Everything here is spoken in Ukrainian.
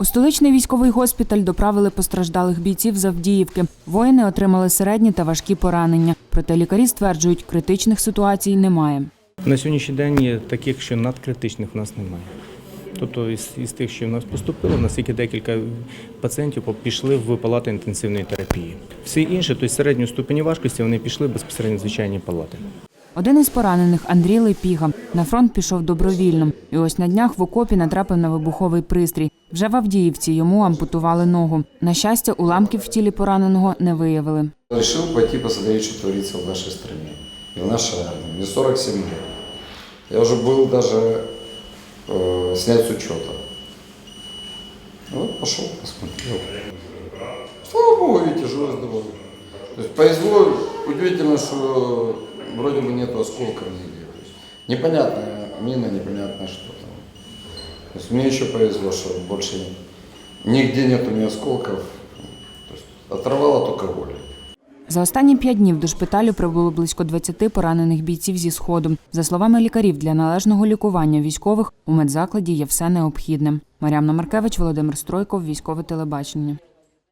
У столичний військовий госпіталь доправили постраждалих бійців з Авдіївки. Воїни отримали середні та важкі поранення. Проте лікарі стверджують, критичних ситуацій немає. На сьогоднішній день таких, що надкритичних у нас немає. Тобто із, із тих, що в нас поступило, наскільки декілька пацієнтів пішли в палати інтенсивної терапії. Всі інші, тобто середньої ступені важкості, вони пішли безпосередньо в звичайні палати. Один із поранених Андрій Лепіга на фронт пішов добровільно. І ось на днях в окопі натрапив на вибуховий пристрій. Вже в Авдіївці йому ампутували ногу. На щастя, уламків в тілі пораненого не виявили. Решил пойти посмотреть, что творится в нашей стране и в нашей армии. Мне 47 лет. Я уже был даже э, снят с учета. Вот пошел, посмотрел. Слава Богу, видите, живой здоровый. То есть повезло, удивительно, что вроде бы нету осколков нигде. То есть непонятная мина, непонятно что там. То есть мне еще повезло, что больше нигде нету ни осколков. То есть оторвало только воля. За останні п'ять днів до шпиталю прибуло близько 20 поранених бійців зі сходу. За словами лікарів, для належного лікування військових у медзакладі є все необхідне. Мар'яна Маркевич, Володимир Стройков, військове телебачення.